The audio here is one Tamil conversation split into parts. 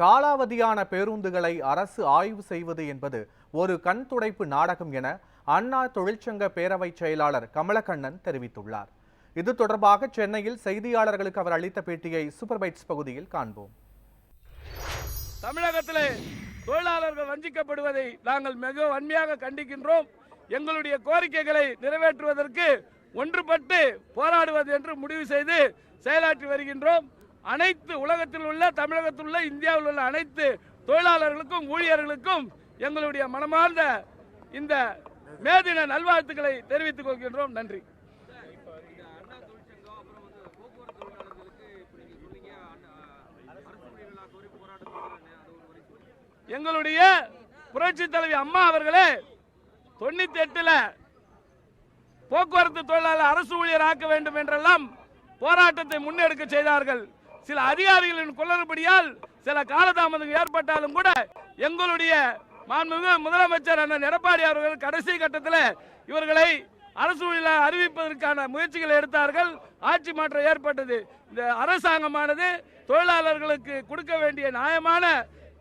காலாவதியான பேருந்துகளை அரசு ஆய்வு செய்வது என்பது ஒரு கண் துடைப்பு நாடகம் என அண்ணா தொழிற்சங்க பேரவை செயலாளர் கமலக்கண்ணன் தெரிவித்துள்ளார். இது தொடர்பாக சென்னையில் செய்தியாளர்களுக்கு அவர் அளித்த பேட்டியை சூப்பர்பைட்ஸ் பகுதியில் காண்போம். தமிழகத்திலே தொழிலாளர்கள் வஞ்சிக்கப்படுவதை நாங்கள் மிக வன்மையாக கண்டிக்கின்றோம். எங்களுடைய கோரிக்கைகளை நிறைவேற்றுவதற்கு ஒன்றுபட்டு போராடுவது என்று முடிவு செய்து செயலாற்றி வருகின்றோம். அனைத்து உலகத்தில் உள்ள தமிழகத்தில் உள்ள இந்தியாவில் உள்ள அனைத்து தொழிலாளர்களுக்கும் ஊழியர்களுக்கும் எங்களுடைய மனமார்ந்த இந்த மேதின நல்வாழ்த்துக்களை தெரிவித்துக் கொள்கின்றோம். நன்றி. எங்களுடைய புரட்சி தலைவி அம்மா அவர்களே தொண்ணூத்தி எட்டுல போக்குவரத்து தொழிலாளர் அரசு ஊழியர் ஆக்க வேண்டும் என்றெல்லாம் போராட்டத்தை முன்னெடுக்க செய்தார்கள். சில அதிகாரிகளின் குளறுபடியால் சில காலதாமதங்கள் ஏற்பட்டாலும் கூட எங்களுடைய மாண்புமிகு முதலமைச்சர் அண்ணன் எடப்பாடி அவர்கள் கடைசி கட்டத்தில் இவர்களை அரசு அறிவிப்பதற்கான முயற்சிகளை எடுத்தார்கள். ஆட்சி மாற்றம் ஏற்பட்டது. இந்த அரசாங்கமானது தொழிலாளர்களுக்கு கொடுக்க வேண்டிய நியாயமான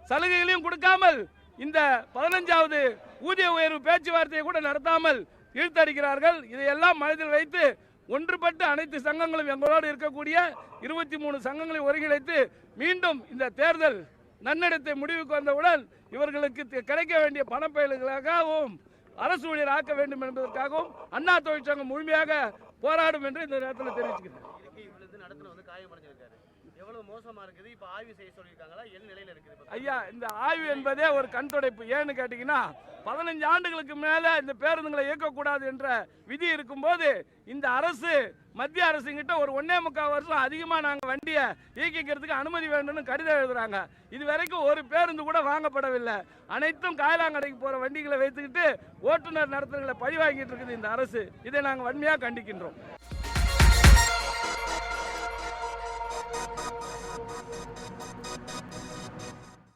சலுகைகளையும் கொடுக்காமல் இந்த பதினஞ்சாவது ஊதிய உயர்வு பேச்சுவார்த்தையை கூட நடத்தாமல் இழுத்தடிக்கிறார்கள் இதையெல்லாம் மனதில் வைத்து ஒன்றுபட்டு அனைத்து சங்கங்களும் எங்களோடு இருக்கக்கூடிய இருபத்தி மூணு சங்கங்களை ஒருங்கிணைத்து மீண்டும் இந்த தேர்தல் நன்னடத்தை முடிவுக்கு வந்தவுடன் இவர்களுக்கு கிடைக்க வேண்டிய பணப்பயல்களுக்காகவும் அரசு ஊழியர் ஆக்க வேண்டும் என்பதற்காகவும் அண்ணா தொழிற்சங்கம் முழுமையாக போராடும் என்று இந்த நேரத்தில் தெரிவிச்சுக்கிறேன்? ஐயா இந்த ஆய்வு என்பதே ஒரு கண் துடைப்பு. ஏன்னு கேட்டீங்கன்னா பதினஞ்சு ஆண்டுகளுக்கு மேல இந்த பேருந்துகளை இயக்கக்கூடாது என்ற விதி இருக்கும்போது இந்த அரசு மத்திய அரசுங்கிட்ட ஒரு ஒன்னே முக்கால் வருஷம் அதிகமா நாங்க வண்டியை இயக்கிக்கிறதுக்கு அனுமதி வேண்டும்னு கடிதம் எழுதுறாங்க. இது வரைக்கும் ஒரு பேருந்து கூட வாங்கப்படவில்லை. அனைத்தும் காயலாங்கடைக்கு போற வண்டிகளை வைத்துக்கிட்டு ஓட்டுநர் நடத்துகளை பழி வாங்கிட்டு இருக்குது இந்த அரசு. இதை நாங்கள் வன்மையாக கண்டிக்கின்றோம்.